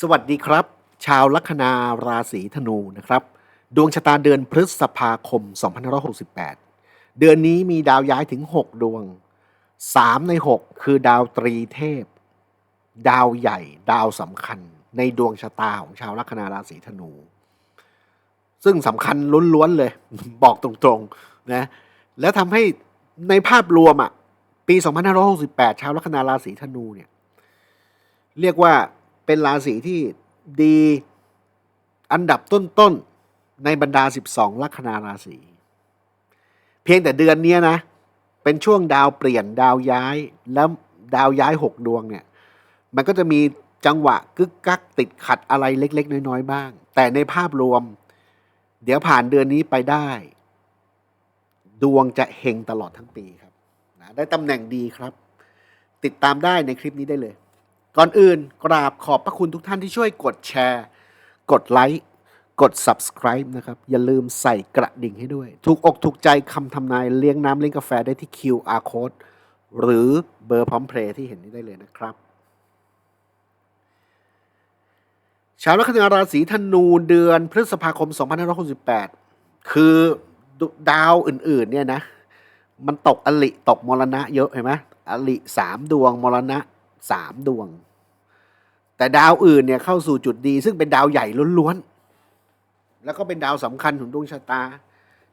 สวัสดีครับ ชาวลัคนาราศีธนูนะครับ ดวงชะตาเดือนพฤษภาคม 2568 เดือนนี้มีดาวย้ายถึง 6 ดวง 3 ใน 6 คือดาวตรีเทพ ดาวใหญ่ดาวสำคัญ ในดวงชะตาของชาวลัคนาราศีธนู ซึ่งสำคัญล้วนๆเลย บอกตรงๆนะแล้วทำให้ในภาพรวมอะปี 2568 ชาวลัคนาราศีธนูเนี่ยเรียกว่า เป็นราศีที่ดีอันดับต้นๆ ในบรรดา 12 ลัคนาราศี เพียงแต่เดือนนี้นะ เป็นช่วงดาวเปลี่ยนดาวย้ายแล้วดาวย้าย 6 ดวงเนี่ย มันก็จะมีจังหวะกึกกักติดขัดอะไรเล็ก ๆ น้อย ๆ บ้าง แต่ในภาพรวม เดี๋ยวผ่านเดือนนี้ไปได้ ดวงจะเฮงตลอดทั้งปีครับนะได้ตำแหน่งดีครับ ติดตามได้ในคลิปนี้ได้เลย ก่อนอื่นกราบขอบพระคุณทุกท่านที่ช่วยกดแชร์ กดไลค์ กด subscribe นะครับ อย่าลืมใส่กระดิ่งให้ด้วย ถูกอกถูกใจคำทำนายเลี้ยงน้ำเลี้ยงกาแฟได้ที่ QR code หรือเบอร์พร้อมเพลย์ที่เห็นนี้ได้เลยนะครับ ชาวลัคนาราศีธนูเดือนพฤษภาคม 2568 คือดาวอื่นๆเนี่ยนะ มันตกอลิตกมรณะเยอะเห็นไหมอลิสามดวงมรณะสามดวง แต่ดาวอื่นเนี่ยเข้าสู่จุดดี ซึ่งเป็นดาวใหญ่ล้วนๆ แล้วก็เป็นดาวสำคัญของดวงชะตา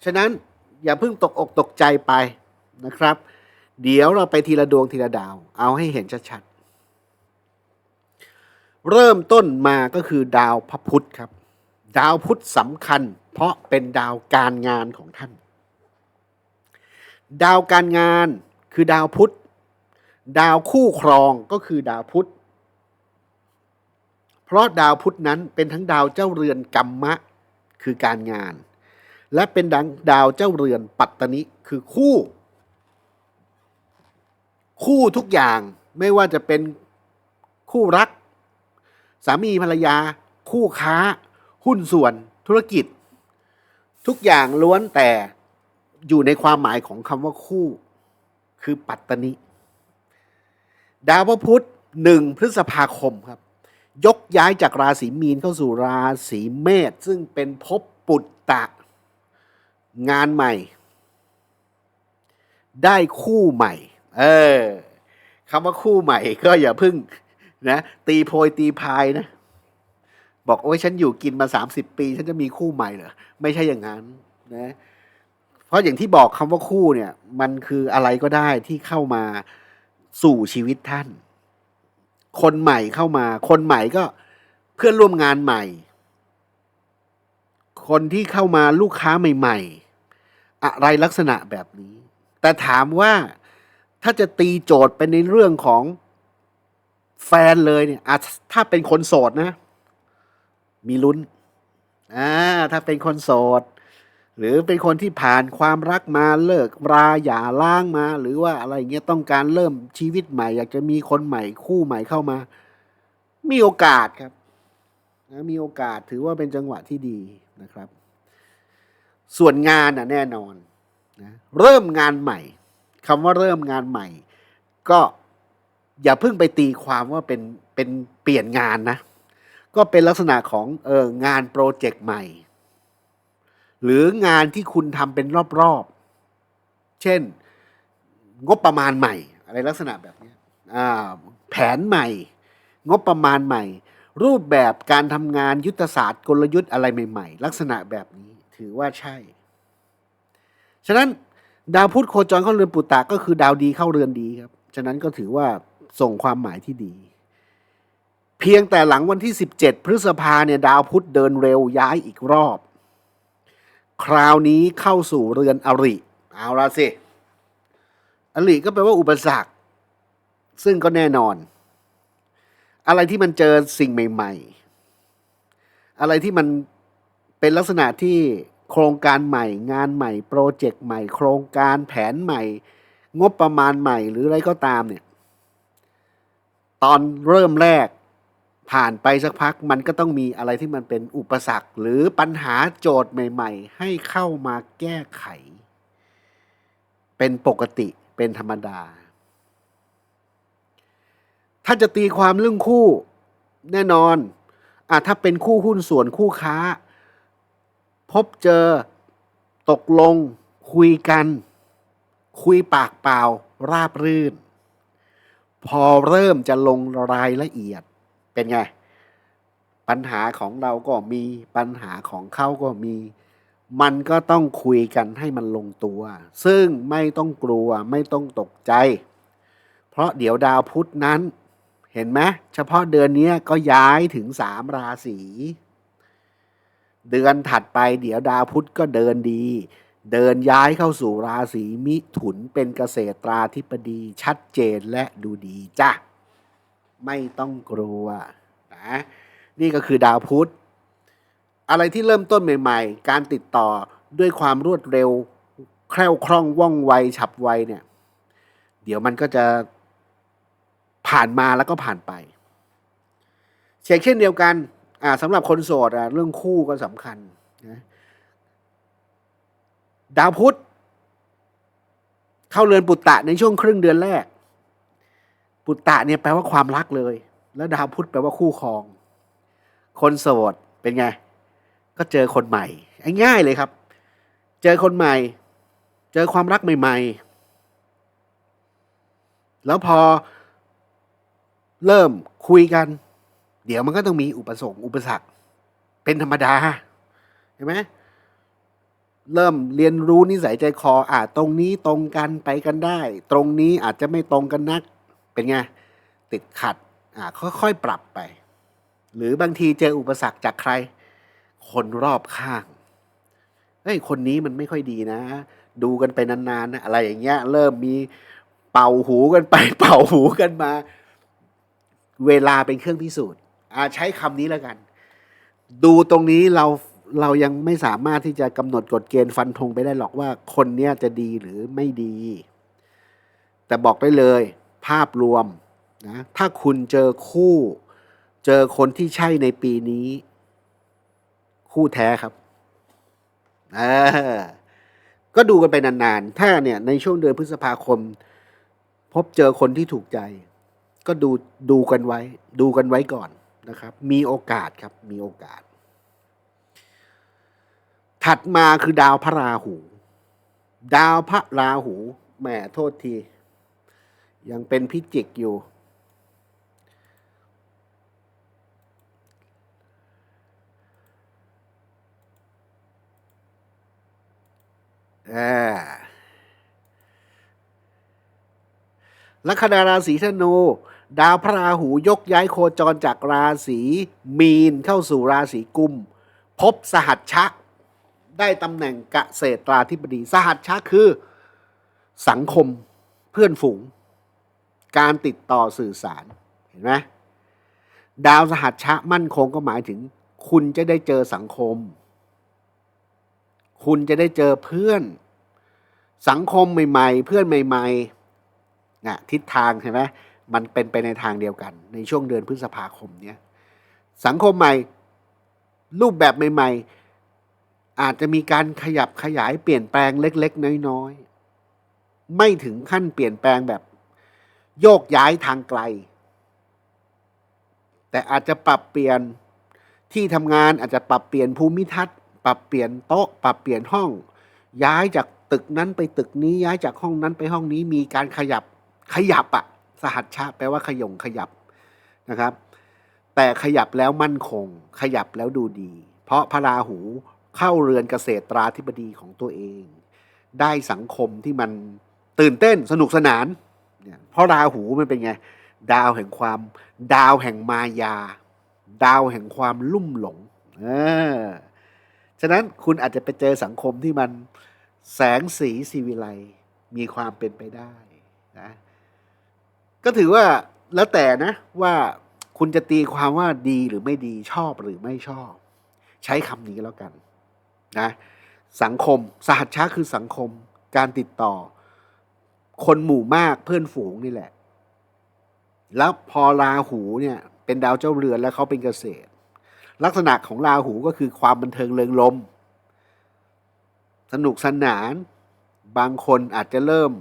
ฉะนั้นอย่าเพิ่งตกอกตกใจไปนะครับ เดี๋ยวเราไปทีละดวงทีละดาว เอาให้เห็นชัดๆ เริ่มต้นมาก็คือดาวพระพุธครับ ดาวพุธสำคัญ เพราะเป็นดาวการงานของท่าน ดาวการงานคือดาวพุธ ดาวคู่ครองก็คือดาวพุธ เพราะดาวพุธนั้นเป็นทั้งดาวเจ้าเรือนกรรมะ คือการงาน และเป็นดังดาวเจ้าเรือนปัตตนิคือคู่ คู่ทุกอย่างไม่ว่าจะเป็นคู่รัก สามีภรรยา คู่ค้า หุ้นส่วนธุรกิจ ทุกอย่างล้วนแต่อยู่ในความหมายของคำว่าคู่ คือปัตตนิดาวพระพุธหนึ่งพฤษภาคมครับ ยกย้ายจากราศีมีนเข้าสู่ราศีเมษซึ่งเป็นภพปุตตะ งานใหม่ ได้คู่ใหม่ เออคำว่าคู่ใหม่ก็อย่าพึ่งนะตีโพยตีพายนะ บอกโอ้ยฉันอยู่กินมา 30 ปี ฉันจะมีคู่ใหม่เหรอไม่ใช่อย่างนั้นนะเพราะอย่างที่บอกคำว่าคู่เนี่ย มันคืออะไรก็ได้ที่เข้ามาสู่ชีวิตท่าน คนใหม่เข้ามา คนใหม่ก็เพื่อนร่วมงานใหม่ คนที่เข้ามาลูกค้าใหม่ ๆ อะไรลักษณะแบบนี้ แต่ถามว่าถ้าจะตีโจทย์ไปในเรื่องของแฟนเลยเนี่ยอะถ้าเป็นคนโสดนะ มีลุ้นอ่าถ้าเป็นคนโสด หรือเป็นคนที่ผ่านความรักมาเลิกราหย่าล้างมา หรือว่าอะไรเงี้ยต้องการเริ่มชีวิตใหม่ อยากจะมีคนใหม่คู่ใหม่เข้ามา มีโอกาสครับนะมีโอกาสถือว่าเป็นจังหวะที่ดีนะครับ ส่วนงานอะแน่นอนนะเริ่มงานใหม่คำว่าเริ่มงานใหม่ ก็อย่าเพิ่งไปตีความว่าเป็นเป็นเปลี่ยนงานนะ ก็เป็นลักษณะของเอองานโปรเจกต์ใหม่ หรืองานที่คุณทำเป็นรอบๆ เช่น งบประมาณใหม่ อะไรลักษณะแบบนี้แผนใหม่ งบประมาณใหม่ รูปแบบการทำงานยุทธศาสตร์กลยุทธ์อะไรใหม่ ๆ ลักษณะแบบนี้ถือว่าใช่ ฉะนั้นดาวพุธโคจรเข้าเรือนปุตตะก็คือดาวดีเข้าเรือนดีครับ ฉะนั้นก็ถือว่าส่งความหมายที่ดี เพียงแต่หลังวันที่ 17 พฤษภาเนี่ยดาวพุธเดินเร็วย้ายอีกรอบ คราวนี้เข้าสู่เรือนอริ เอาละสิ อริก็แปลว่าอุปสรรค ซึ่งก็แน่นอน อะไรที่มันเจอสิ่งใหม่ ๆ อะไรที่มันเป็นลักษณะที่โครงการใหม่ งานใหม่ โปรเจกต์ใหม่ โครงการแผนใหม่ งบประมาณใหม่หรืออะไรก็ตามเนี่ย ตอนเริ่มแรก ผ่านไปสักพักมันก็ต้องมีอะไรที่มันเป็นอุปสรรค หรือปัญหาโจทย์ใหม่ ๆ ให้เข้ามาแก้ไข เป็นปกติเป็นธรรมดา ถ้าจะตีความเรื่องคู่แน่นอนอะถ้าเป็นคู่หุ้นส่วนคู่ค้า พบเจอตกลง คุยกัน คุยปากเปล่า ราบรื่น พอเริ่มจะลงรายละเอียด เป็นไง ปัญหาของเราก็มีปัญหาของเขาก็มี มันก็ต้องคุยกันให้มันลงตัว ซึ่งไม่ต้องกลัวไม่ต้องตกใจ เพราะเดี๋ยวดาวพุธนั้น เห็นไหมเฉพาะเดือนนี้ก็ย้ายถึงสามราศีเดือนถัดไปเดี๋ยวดาวพุธก็เดินดี เดินย้ายเข้าสู่ราศีมิถุนเป็นเกษตราธิบดีชัดเจนและดูดีจ้ะ ไม่ต้องกลัวนะนี่ก็คือดาวพุธ อะไรที่เริ่มต้นใหม่ๆ การติดต่อด้วยความรวดเร็ว แคล่วคล่องว่องไวฉับไวเนี่ย เดี๋ยวมันก็จะผ่านมาแล้วก็ผ่านไปเช่นเช่นเดียวกันอ่าสำหรับคนโสดอะเรื่องคู่ก็สำคัญนะดาวพุธเข้าเรือนปุตตะในช่วงครึ่งเดือนแรก ปุตตะเนี่ยแปลว่าความรักเลย แล้วดาวพุธแปลว่าคู่ครอง คนโสดเป็นไง ก็เจอคนใหม่ง่ายเลยครับ เจอคนใหม่ เจอความรักใหม่ ๆ แล้วพอเริ่มคุยกัน เดี๋ยวมันก็ต้องมีอุปสงค์อุปสรรค เป็นธรรมดาเห็นไหมเริ่มเรียนรู้นิสัยใจคออ่าตรงนี้ตรงกันไปกันได้ ตรงนี้อาจจะไม่ตรงกันนัก เป็นไงติดขัดอ่าค่อยๆปรับไป หรือบางทีเจออุปสรรคจากใคร คนรอบข้างเฮ้ยคนนี้มันไม่ค่อยดีนะ ดูกันไปนานๆนะอะไรอย่างเงี้ย เริ่มมีเป่าหูกันไป เป่าหูกันมา เวลาเป็นเครื่องพิสูจน์อ่าใช้คำนี้แล้วกัน ดูตรงนี้เราเรายังไม่สามารถที่จะกำหนดกฎเกณฑ์ฟันธงไปได้หรอกว่าคนเนี้ยจะดีหรือไม่ดี แต่บอกได้เลย ภาพรวมนะถ้าคุณเจอคู่ เจอคนที่ใช่ในปีนี้ คู่แท้ครับเออก็ดูกันไปนานๆ ถ้าเนี่ยในช่วงเดือนพฤษภาคม พบเจอคนที่ถูกใจ ก็ดูดูกันไว้ ดูกันไว้ก่อนนะครับ มีโอกาสครับ มีโอกาส ถัดมาคือดาวพระราหู ดาวพระราหูแหมโทษที ยังเป็นพิจิกอยู่อ่าลัคนาราศีธนู ดาวพระราหูยกย้ายโคจรจากราศีมีนเข้าสู่ราศีกุม พบสหัชชะ ได้ตำแหน่งเกษตราธิบดี สหัชชะคือ สังคมเพื่อนฝูง การติดต่อสื่อสารเห็นไหมดาวสหัชชะมั่นคงก็หมายถึง คุณจะได้เจอสังคม คุณจะได้เจอเพื่อน สังคมใหม่ ๆ เพื่อนใหม่ๆนะทิศทางเห็นไหมมันเป็นไปในทางเดียวกัน ในช่วงเดือนพฤษภาคมเนี้ยสังคมใหม่ รูปแบบใหม่ ๆ อาจจะมีการขยับขยายเปลี่ยนแปลงเล็ก ๆ น้อย ๆ ไม่ถึงขั้นเปลี่ยนแปลงแบบ โยกย้ายทางไกล แต่อาจจะปรับเปลี่ยนที่ทำงานอาจจะปรับเปลี่ยนภูมิทัศน์ ปรับเปลี่ยนโต๊ะ ปรับเปลี่ยนห้อง ย้ายจากตึกนั้นไปตึกนี้ย้ายจากห้องนั้นไปห้องนี้มีการขยับขยับอะสหัชชะแปลว่าขยงขยับนะครับ แต่ขยับแล้วมั่นคง ขยับแล้วดูดี เพราะพระราหูเข้าเรือนเกษตราธิบดีของตัวเอง ได้สังคมที่มันตื่นเต้นสนุกสนาน เนี่ยเพราะราหูมันเป็นไง ดาวแห่งความ ดาวแห่งมายา ดาวแห่งความลุ่มหลงเออฉะนั้นคุณอาจจะไปเจอสังคมที่มันแสงสีสีวิไลมีความเป็นไปได้นะก็ถือว่าแล้วแต่นะว่าคุณจะตีความว่าดีหรือไม่ดีชอบหรือไม่ชอบ ใช้คำนี้แล้วกันนะสังคมสหัชชาคือสังคม การติดต่อ คนหมู่มากเพื่อนฝูงนี่แหละ แล้วพอราหูเนี่ย เป็นดาวเจ้าเรือนแล้วเขาเป็นเกษตร ลักษณะของราหูก็คือความบันเทิงเริงรมสนุกสนาน บางคนอาจจะเริ่ม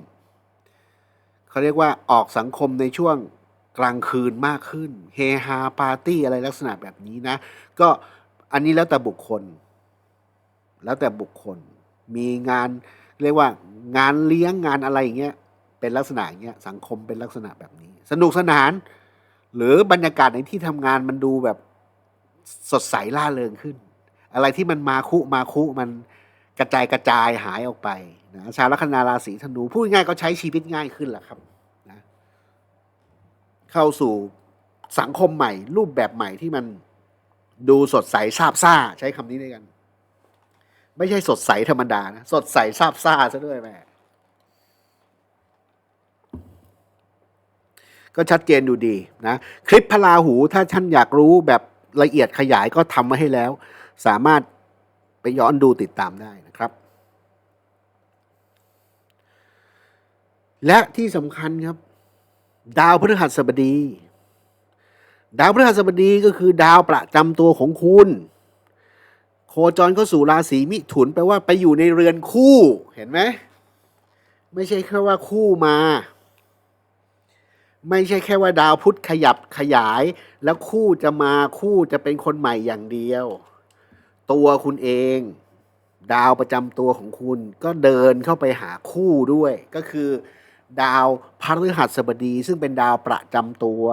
เขาเรียกว่าออกสังคมในช่วงกลางคืนมากขึ้น เฮฮาปาร์ตี้อะไรลักษณะแบบนี้นะ ก็อันนี้แล้วแต่บุคคล แล้วแต่บุคคล มีงานเรียกว่างานเลี้ยงงานอะไรอย่างเงี้ย เป็นลักษณะอย่างเงี้ยสังคมเป็นลักษณะแบบนี้ สนุกสนาน หรือบรรยากาศในที่ทำงานมันดูแบบสดใสล่าเริงขึ้น อะไรที่มันมาคุมาคุมันกระจายกระจายหายออกไปนะชาวลัคนาราศีธนูพูดง่ายก็ใช้ชีวิตง่ายขึ้นแหละครับนะเข้าสู่สังคมใหม่ รูปแบบใหม่ที่มันดูสดใสซาบซ่า ใช้คำนี้ด้วยกัน ไม่ใช่สดใสธรรมดานะ สดใสซาบซ่าซะด้วยแม่ ก็ชัดเจนดูดีนะคลิปพระราหูถ้าท่านอยากรู้แบบละเอียดขยายก็ทำไว้ให้แล้ว สามารถไปย้อนดูติดตามได้นะครับ และที่สำคัญครับ ดาวพฤหัสบดี ดาวพฤหัสบดีก็คือดาวประจำตัวของคุณ โคจรเข้าสู่ราศีมิถุนแปลว่าไปอยู่ในเรือนคู่เห็นไหมไม่ใช่แค่ว่าคู่มา ไม่ใช่แค่ว่าดาวพุธขยับขยาย แล้วคู่จะมาคู่จะเป็นคนใหม่อย่างเดียว ตัวคุณเอง ดาวประจำตัวของคุณก็เดินเข้าไปหาคู่ด้วย ก็คือ ดาวพฤหัสบดี ซึ่งเป็นดาวประจำตัว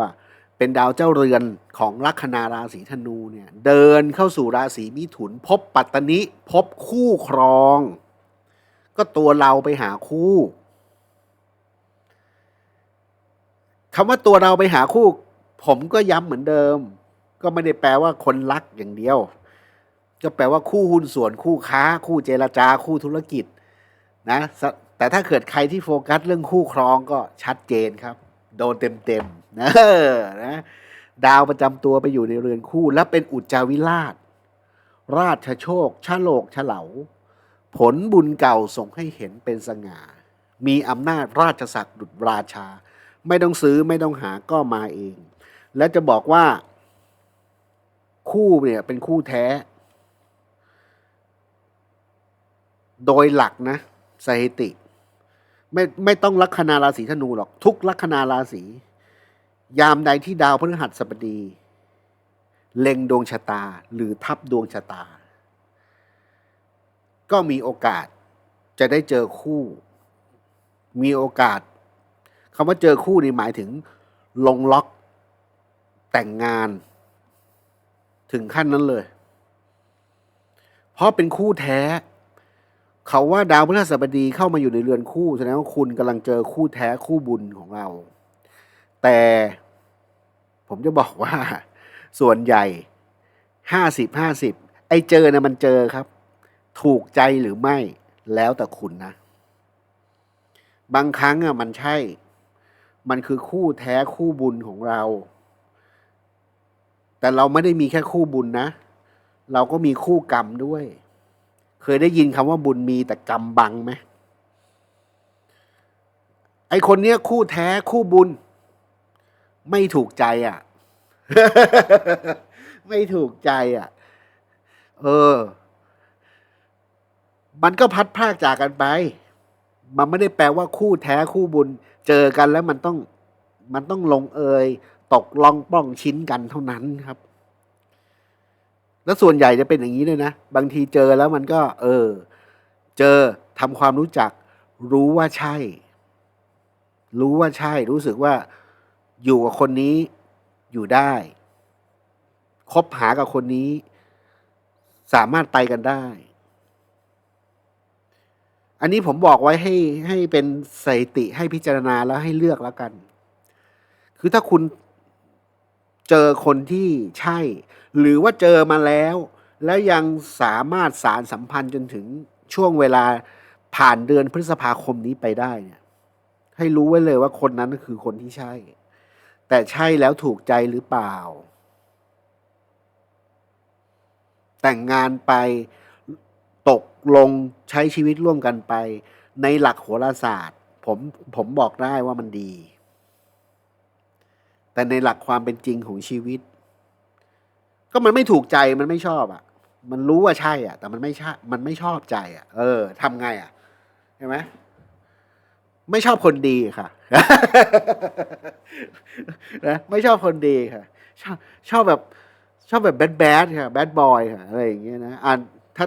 เป็นดาวเจ้าเรือนของลัคนาราศีธนูเนี่ยเดินเข้าสู่ราศีมิถุน พบปัตตนิพบคู่ครอง ก็ตัวเราไปหาคู่ คำว่าตัวเราไปหาคู่ ผมก็ย้ำเหมือนเดิม ก็ไม่ได้แปลว่าคนรักอย่างเดียว ก็แปลว่าคู่หุ้นส่วนคู่ค้า คู่เจรจาคู่ธุรกิจนะแต่ถ้าเกิดใครที่โฟกัสเรื่องคู่ครองก็ชัดเจนครับ โดนเต็มๆนะนะดาวประจำตัวไปอยู่ในเรือนคู่ และเป็นอุจจาวิราช ราชโชคชะโลกฉลาผลบุญเก่าส่งให้เห็นเป็นสง่า มีอำนาจราชศักดิ์ดุจราชา ไม่ต้องซื้อไม่ต้องหาก็มาเอง และจะบอกว่า คู่เนี่ยเป็นคู่แท้ โดยหลักนะสถิติ ไม่ไม่ต้องลัคนาราศีธนูหรอก ทุกลัคนาราศียามใดที่ดาวพฤหัสบดี เล็งดวงชะตาหรือทับดวงชะตา ก็มีโอกาสจะได้เจอคู่ มีโอกาส คำว่าเจอคู่นี่หมายถึงลงล็อกแต่งงาน ถึงขั้นนั้นเลย เพราะเป็นคู่แท้ เขาว่าดาวพฤหัสบดีเข้ามาอยู่ในเรือนคู่แสดงว่าคุณกำลังเจอคู่แท้คู่บุญของเรา แต่ผมจะบอกว่า ส่วนใหญ่ห้าสิบห้าสิบไอ้เจอนะมันเจอครับ ถูกใจหรือไม่แล้วแต่คุณนะ บางครั้งอะมันใช่ มันคือคู่แท้คู่บุญของเรา แต่เราไม่ได้มีแค่คู่บุญนะ เราก็มีคู่กรรมด้วย เคยได้ยินคำว่าบุญมีแต่กรรมบังไหมไอคนเนี้ยคู่แท้คู่บุญ ไม่ถูกใจอะ ไม่ถูกใจอะ เออ มันก็พัดพากจากกันไป มันไม่ได้แปลว่าคู่แท้คู่บุญ เจอกันแล้วมันต้องมันต้องลงเอยตกลองป้องชิ้นกันเท่านั้นครับ แล้วส่วนใหญ่จะเป็นอย่างนี้เลยนะ บางทีเจอแล้วมันก็ เออ เจอทำความรู้จัก รู้ว่าใช่ รู้ว่าใช่ รู้สึกว่าอยู่กับคนนี้อยู่ได้คบหากับคนนี้ สามารถไปกันได้ อันนี้ผมบอกไว้ให้ให้เป็นสถิติให้พิจารณาแล้วให้เลือกแล้วกัน คือถ้าคุณเจอคนที่ใช่ หรือว่าเจอมาแล้ว แล้วยังสามารถสารสัมพันธ์จนถึงช่วงเวลาผ่านเดือนพฤษภาคมนี้ไปได้เนี่ยให้รู้ไว้เลยว่าคนนั้นคือคนที่ใช่ แต่ใช่แล้วถูกใจหรือเปล่า แต่งงานไป ตกลงใช้ชีวิตร่วมกันไป ในหลักโหราศาสตร์ ผมผมบอกได้ว่ามันดี แต่ในหลักความเป็นจริงของชีวิต ก็มันไม่ถูกใจมันไม่ชอบอะ มันรู้ว่าใช่อะ แต่มันไม่ใช่มันไม่ชอบใจอะ เออทำไงอะเห็นไหมไม่ชอบคนดีค่ะนะไม่ชอบคนดีค่ะ ชอบชอบแบบชอบแบบแบดแบดค่ะแบดบอยค่ะอะไรอย่างเงี้ยนะอ่านถ้า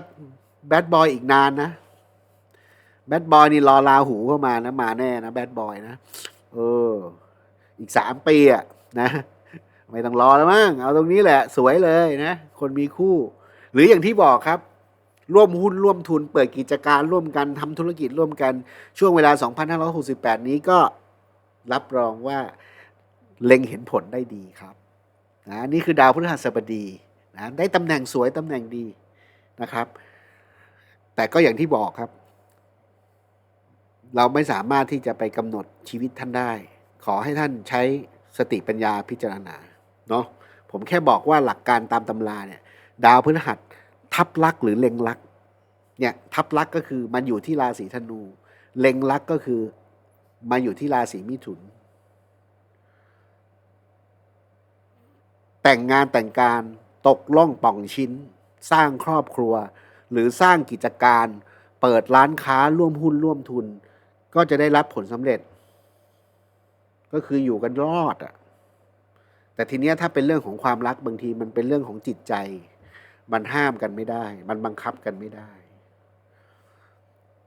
แบดบอยอีกนานนะ แบดบอยนี่รอลาหูเข้ามานะ มาแน่นะแบดบอยนะ เออ อีกสามปีอะนะ ไม่ต้องรอแล้วมั้ง เอาตรงนี้แหละ สวยเลยนะ คนมีคู่ หรืออย่างที่บอกครับ ร่วมหุ้นร่วมทุน เปิดกิจการร่วมกันทำธุรกิจร่วมกัน ช่วงเวลา 2568 นี้ก็รับรองว่าเล็งเห็นผลได้ดีครับนะนี่คือดาวพฤหัสบดีนะได้ตำแหน่งสวยตำแหน่งดีนะครับ แต่ก็อย่างที่บอกครับ เราไม่สามารถที่จะไปกำหนดชีวิตท่านได้ ขอให้ท่านใช้สติปัญญาพิจารณาเนาะผมแค่บอกว่าหลักการตามตำราเนี่ย ดาวพฤหัสทับลักหรือเล็งลักเนี่ยทับลักก็คือมันอยู่ที่ราศีธนู เล็งลักก็คือมาอยู่ที่ราศีมิถุน แต่งงานแต่งการตกล่องป่องชิ้น สร้างครอบครัว หรือสร้างกิจการเปิดร้านค้าร่วมหุ้นร่วมทุน ก็จะได้รับผลสำเร็จ ก็คืออยู่กันรอดอะแต่ทีเนี้ยถ้าเป็นเรื่องของความรักบางทีมันเป็นเรื่องของจิตใจ มันห้ามกันไม่ได้ มันบังคับกันไม่ได้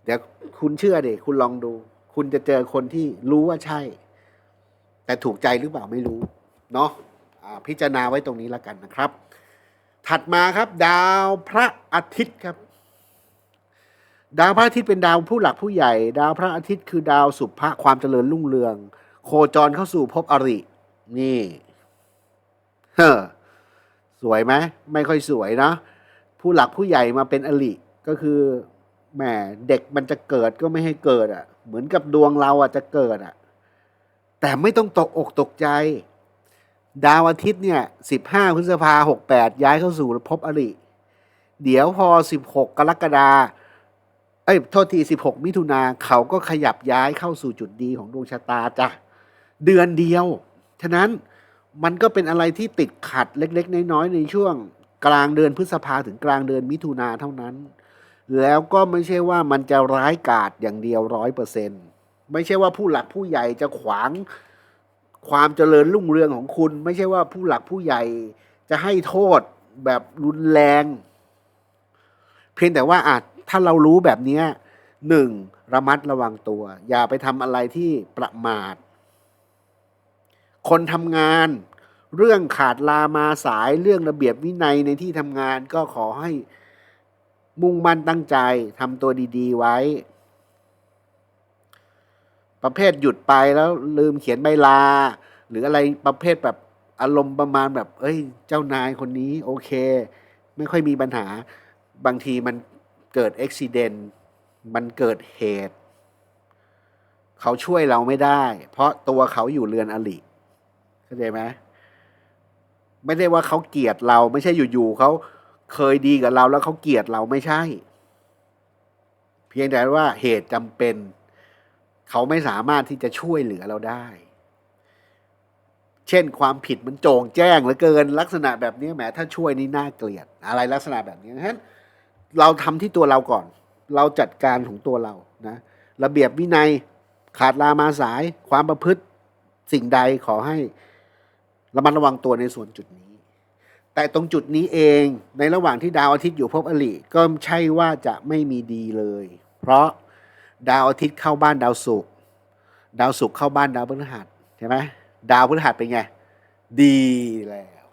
เดี๋ยวคุณเชื่อเด็คุณลองดู คุณจะเจอคนที่รู้ว่าใช่ แต่ถูกใจหรือเปล่าไม่รู้ เนาะพิจารณาไว้ตรงนี้แล้วกันนะครับ ถัดมาครับ ดาวพระอาทิตย์ครับ ดาวพระอาทิตย์เป็นดาวผู้หลักผู้ใหญ่ ดาวพระอาทิตย์คือดาวสุภะความเจริญรุ่งเรือง โคจรเข้าสู่ภพอริ นี่เฮ้อสวยไหมไม่ค่อยสวยนะผู้หลักผู้ใหญ่มาเป็นอริก็คือแหมเด็กมันจะเกิดก็ไม่ให้เกิดอะ่ะ เหมือนกับดวงเราอะจะเกิดอะ แต่ไม่ต้องตกอกตกใจ ดาวอาทิตย์เนี่ยสิบห้าพฤษภาหกแปดย้ายเข้าสู่ภพอริ เดี๋ยวพอสิบหกรกฎาเอ้ย โทษทีสิบหกมิถุนาเขาก็ขยับย้ายเข้าสู่จุดดีของดวงชะตาจ้ะ เดือนเดียว ฉะนั้นมันก็เป็นอะไรที่ติดขัดเล็ก ๆ น้อยๆในช่วงกลางเดือนพฤษภาถึงกลางเดือนมิถุนาเท่านั้น แล้วก็ไม่ใช่ว่ามันจะร้ายกาจอย่างเดียวร้อยเปอร์เซ็นไม่ใช่ว่าผู้หลักผู้ใหญ่จะขวาง ความเจริญรุ่งเรืองของคุณ ไม่ใช่ว่าผู้หลักผู้ใหญ่จะให้โทษแบบรุนแรง เพียงแต่ว่าอาจถ้าเรารู้แบบนี้หนึ่งระมัดระวังตัว อย่าไปทำอะไรที่ประมาท คนทำงาน เรื่องขาดลามาสายเรื่องระเบียบวินัยในที่ทำงานก็ขอให้มุ่งมั่นตั้งใจทำตัวดี ๆ ไว้ ประเภทหยุดไปแล้วลืมเขียนใบลา หรืออะไรประเภทแบบอารมณ์ประมาณแบบ เอ้ย เจ้านายคนนี้โอเค ไม่ค่อยมีปัญหา บางทีมันเกิดอุบิเหตุมันเกิดเหตุ เขาช่วยเราไม่ได้ เพราะตัวเขาอยู่เรือนอลิเข้าใจไหมไม่ได้ว่าเขาเกลียดเราไม่ใช่อยู่ๆเขาเคยดีกับเราแล้วเขาเกลียดเราไม่ใช่ เพียงแต่ว่าเหตุจำเป็น เขาไม่สามารถที่จะช่วยเหลือเราได้ เช่นความผิดมันโจงแจ้งเหลือเกิน ลักษณะแบบนี้แหมถ้าช่วยนี่น่าเกลียด อะไรลักษณะแบบนี้ฉะนั้นเราทำที่ตัวเราก่อน เราจัดการของตัวเรานะระเบียบวินัยขาดลามาสาย ความประพฤติสิ่งใดขอให้ระมัดระวังตัวในส่วนจุดนี้ แต่ตรงจุดนี้เองในระหว่างที่ดาวอาทิตย์อยู่ภพอริก็ใช่ว่าจะไม่มีดีเลย เพราะ ดาวอาทิตย์เข้าบ้านดาวศุกร์ดาวศุกร์เข้าบ้านดาวพฤหัสใช่ไหมดาวพฤหัสเป็นไง ดีแล้ว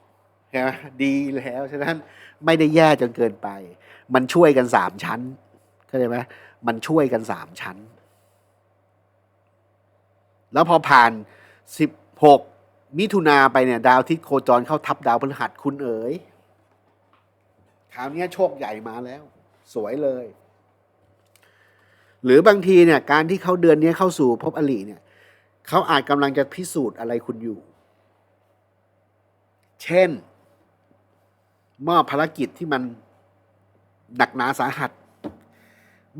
ใช่ไหมดีแล้วฉะนั้นไม่ได้แย่จนเกินไป มันช่วยกันสามชั้นเข้าใจไหมมันช่วยกันสามชั้น แล้วพอผ่านสิบหกมิถุนาไปเนี่ย ดาวอาทิตโคจรเข้าทับดาวพฤหัสคุณเอ๋ยคราวนี้โชคใหญ่มาแล้ว สวยเลย หรือบางทีเนี่ยการที่เขาเดือนนี้เข้าสู่ภพอลิเนี่ยเขาอาจกำลังจะพิสูจน์อะไรคุณอยู่ เช่น มอบภารกิจที่มันหนักหนาสาหัส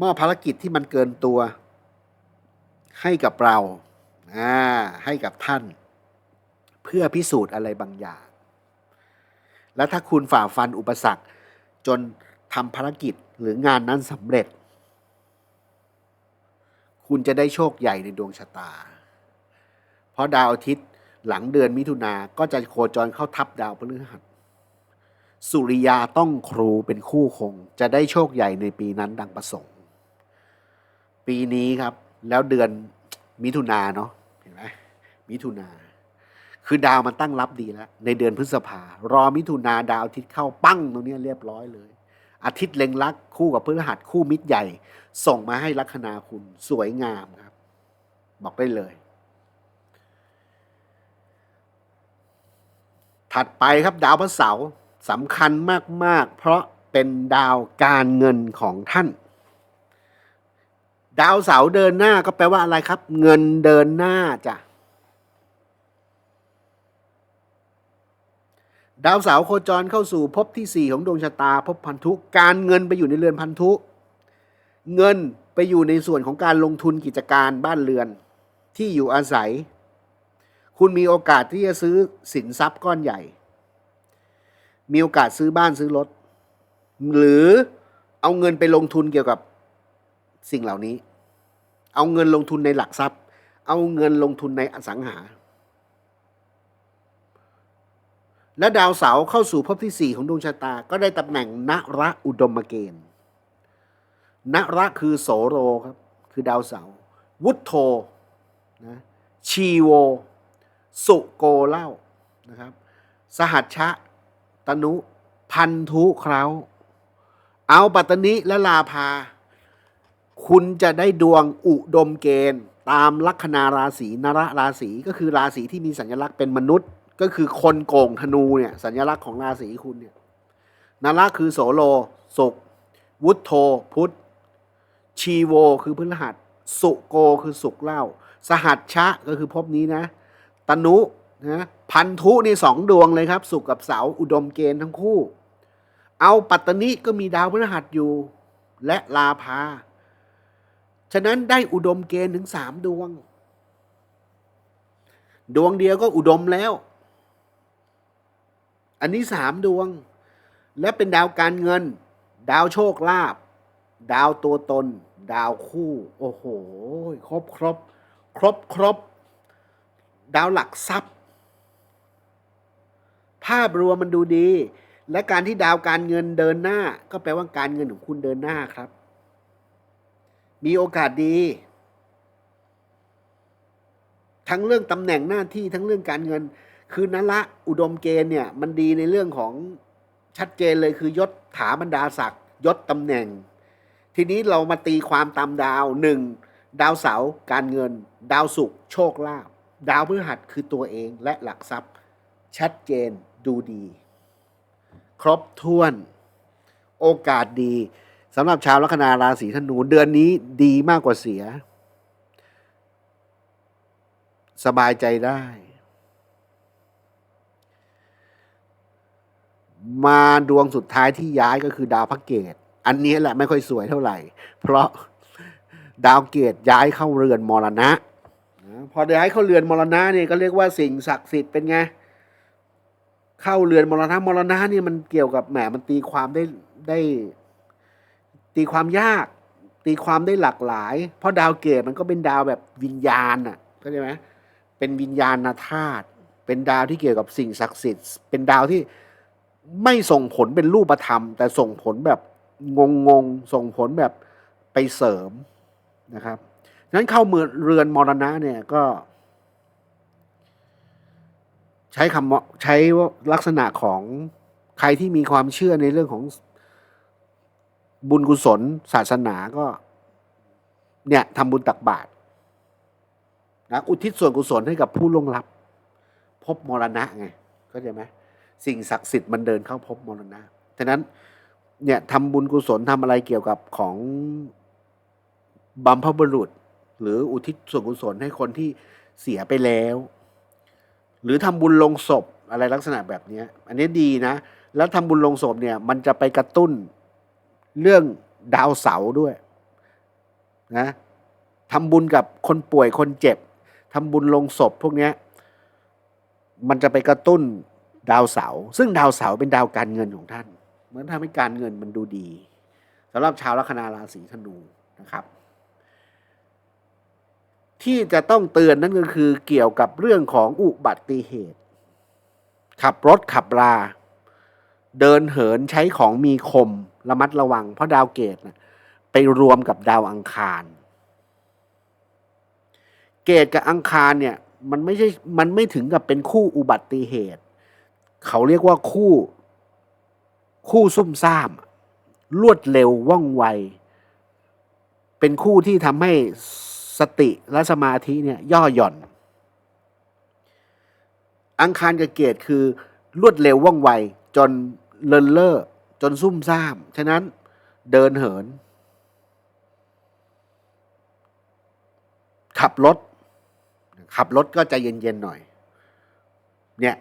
มอบภารกิจที่มันเกินตัว ให้กับเราอ่าให้กับท่าน เพื่อพิสูจน์อะไรบางอย่าง แล้วถ้าคุณฝ่าฟันอุปสรรค จนทำภารกิจหรืองานนั้นสำเร็จ คุณจะได้โชคใหญ่ในดวงชะตา เพราะดาวอาทิตย์หลังเดือนมิถุนาก็จะโคจรเข้าทับดาวพฤหัสสุริยาต้องครูเป็นคู่คง จะได้โชคใหญ่ในปีนั้นดังประสงค์ ปีนี้ครับ แล้วเดือนมิถุนาเนาะเห็นไหมมิถุนาคือดาวมันตั้งรับดีแล้ว ในเดือนพฤษภารอมิถุนาดาวอาทิตย์เข้าปั้งตรงนี้เรียบร้อยเลย อาทิตย์เล็งลักคู่กับพฤหัสคู่มิตรใหญ่ ส่งมาให้ลัคนาคุณสวยงามครับ บอกได้เลย ถัดไปครับดาวพระเสาร์สำคัญมาก ๆ เพราะเป็นดาวการเงินของท่าน ดาวเสาร์เดินหน้าก็แปลว่าอะไรครับ เงินเดินหน้าจ้ะ ดาวเสาร์โคจรเข้าสู่ภพที่ 4 ของดวงชะตาภพพันธุ การเงินไปอยู่ในเรือนพันธุ เงินไปอยู่ในส่วนของการลงทุนกิจการบ้านเรือนที่อยู่อาศัย คุณมีโอกาสที่จะซื้อสินทรัพย์ก้อนใหญ่ มีโอกาสซื้อบ้านซื้อรถ หรือเอาเงินไปลงทุนเกี่ยวกับสิ่งเหล่านี้ เอาเงินลงทุนในหลักทรัพย์ เอาเงินลงทุนในอสังหา และดาวเสาร์เข้าสู่ภพที่ 4 ของดวงชะตา ก็ได้ตำแหน่งนระอุดมเกณฑ์นระคือโสโรครับ คือดาวเสาร์วุฒโธนะชีโว สุโกเล่านะครับ สหัชชะ ตนุ พันธุเคราเอาปัตตนิและลาภาคุณจะได้ดวงอุดมเกณฑ์ ตามลัคนาราศีนระราศีก็คือราศีที่มีสัญลักษณ์เป็นมนุษย์ ก็คือคนโก่งธนูเนี่ยสัญลักษณ์ของราศีคุณเนี่ยนาระคือโสโลสุกวุฒโธพุทธชีโวคือพฤหัส สุโกคือสุกเล่า สหัชชะก็คือภพนี้นะตนุนะพันธุนี่สองดวงเลยครับ สุกกับเสาอุดมเกณฑ์ทั้งคู่ เอาปัตตนิก็มีดาวพฤหัสอยู่ และลาภาฉะนั้นได้อุดมเกณฑ์ถึงสามดวง ดวงเดียวก็อุดมแล้ว อันนี้สามดวง และเป็นดาวการเงิน ดาวโชคลาภดาวตัวตน ดาวคู่ โอ้โห ครบครบครบครบ ดาวหลักทรัพย์ ภาพรวมมันดูดี และการที่ดาวการเงินเดินหน้า ก็แปลว่าการเงินของคุณเดินหน้าครับ มีโอกาสดี ทั้งเรื่องตำแหน่งหน้าที่ทั้งเรื่องการเงิน คือนละอุดมเกณฑ์เนี่ยมันดีในเรื่องของชัดเจนเลยคือยศถาบรรดาศักดิ์ยศตำแหน่ง ทีนี้เรามาตีความตามดาวหนึ่งดาวเสาร์การเงิน ดาวศุกร์โชคลาภดาวพฤหัสคือตัวเองและหลักทรัพย์ ชัดเจนดูดี ครบถ้วน โอกาสดีสำหรับชาวลัคนาราศีธนูเดือนนี้ดีมากกว่าเสีย สบายใจได้ มาดวงสุดท้ายที่ย้ายก็คือดาวพระเกต อันนี้แหละไม่ค่อยสวยเท่าไหร่ เพราะดาวเกตย้ายเข้าเรือนมรณะนะพอย้ายเข้าเรือนมรณะเนี่ยก็เรียกว่าสิ่งศักดิ์สิทธิ์เป็นไง เข้าเรือนมรณะมรณะเนี่ยมันเกี่ยวกับแหมมันตีความได้ได้ ตีความยาก ตีความได้หลากหลาย เพราะดาวเกตมันก็เป็นดาวแบบวิญญาณอะเข้าใจไหมเป็นวิญญาณธาตุเป็นดาวที่เกี่ยวกับสิ่งศักดิ์สิทธิ์ เป็นดาวที่ ไม่ส่งผลเป็นรูปธรรม แต่ส่งผลแบบงงงๆส่งผลแบบไปเสริมนะครับนั้นเข้าเมือเรือนมรณะเนี่ยก็ ใช้คำใช้ลักษณะของใครที่มีความเชื่อในเรื่องของบุญกุศลศาสนาก็ เนี่ยทำบุญตักบาตรนะอุทิศส่วนกุศลให้กับผู้ล่วงลับ พบมรณะไงเข้าใจไหม สิ่งศักดิ์สิทธิ์มันเดินเข้าพบมรณะฉะนั้นเนี่ยทำบุญกุศลทำอะไรเกี่ยวกับของบัมพบุรุษ หรืออุทิศส่วนกุศลให้คนที่เสียไปแล้ว หรือทำบุญลงศพอะไรลักษณะแบบนี้อันนี้ดีนะ แล้วทำบุญลงศพเนี่ย มันจะไปกระตุ้นเรื่องดาวเสาด้วยนะทำบุญกับคนป่วยคนเจ็บทำบุญลงศพพวกนี้มันจะไปกระตุ้น ดาวเสาร์ซึ่งดาวเสาร์เป็นดาวการเงินของท่าน เหมือนทำให้การเงินมันดูดีสำหรับชาวลัคนาราศีธนูนะครับ ที่จะต้องเตือนนั่นก็คือเกี่ยวกับเรื่องของอุบัติเหตุ ขับรถขับรา เดินเหินใช้ของมีคมระมัดระวัง เพราะดาวเกตนะไปรวมกับดาวอังคาร เกตกับอังคารเนี่ยมันไม่ใช่มันไม่ถึงกับเป็นคู่อุบัติเหตุ เขาเรียกว่าคู่ คู่ซุ่มซ่าม รวดเร็วว่องไว เป็นคู่ที่ทำให้สติและสมาธิเนี่ยย่อหย่อน อังคารกับเกตคือ รวดเร็วว่องไว จนเลินเล่อจนซุ่มซ่าม ฉะนั้นเดินเหิน ขับรถ ขับรถก็ใจเย็นๆหน่อย เนี่ย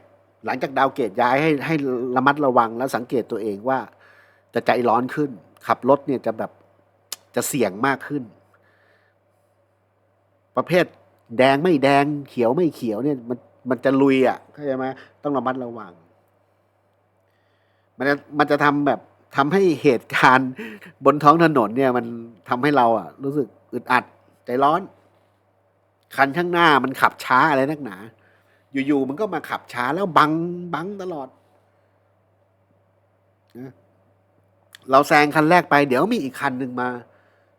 หลังจากดาวเกตย้ายให้ให้ระมัดระวังแล้วสังเกตตัวเองว่า จะใจร้อนขึ้น ขับรถเนี่ยจะแบบจะเสี่ยงมากขึ้น ประเภทแดงไม่แดงเขียวไม่เขียวเนี่ยมันมันจะลุยอะเข้าใจไหมต้องระมัดระวัง มันจะมันจะทำแบบทำให้เหตุการณ์บนท้องถนนเนี่ย มันทำให้เราอะ รู้สึกอึดอัด ใจร้อน คันข้างหน้ามันขับช้าอะไรนักหนา อยู่ๆมันก็มาขับช้าแล้วบังบังตลอด เราแซงคันแรกไป เดี๋ยวมีอีกคันหนึ่งมา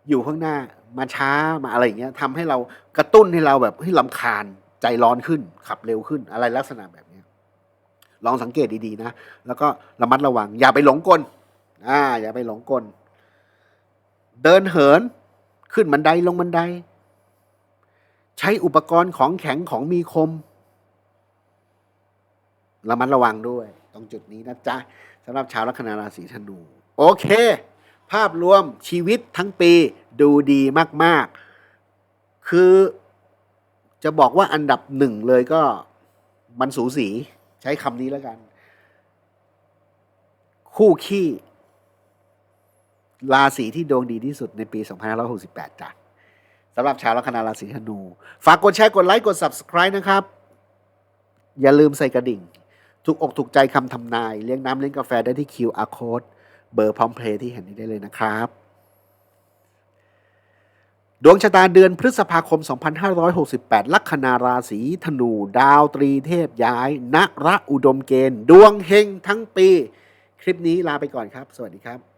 อยู่ข้างหน้ามาช้ามาอะไรอย่างเงี้ยทำให้เรากระตุ้นให้เราแบบให้ลำคาญใจร้อนขึ้น ขับเร็วขึ้นอะไรลักษณะแบบนี้ลองสังเกตดีๆนะ แล้วก็ระมัดระวัง อย่าไปหลงกลอ่า อย่าไปหลงกล เดินเหิน ขึ้นบันไดลงบันได ใช้อุปกรณ์ของแข็งของมีคม ระมัดระวังด้วย ตรงจุดนี้นะจ๊ะสำหรับชาวลัคนาราศีธนู โอเค ภาพรวมชีวิตทั้งปีดูดีมาก ๆ คือจะบอกว่าอันดับหนึ่งเลยก็มันสูสีใช้คำนี้แล้วกัน คู่ขี้ ราศีที่ดวงดีที่สุดในปี 2568จ้ะสำหรับชาวลัคนาราศีธนู ฝากกดแชร์กดไลค์กด Subscribe นะครับ อย่าลืมใส่กระดิ่ง ถูกอกถูกใจคำทำนาย เลี้ยงน้ำเลี้ยงกาแฟได้ที่ QR Code เบอร์พร้อมเพลย์ที่เห็นนี้ได้เลยนะครับ ดวงชะตาเดือนพฤษภาคม 2568 ลัคนาราศีธนู ดาวตรีเทพย้ายณระอุดมเกณฑ์ ดวงเฮงทั้งปี คลิปนี้ลาไปก่อนครับ สวัสดีครับ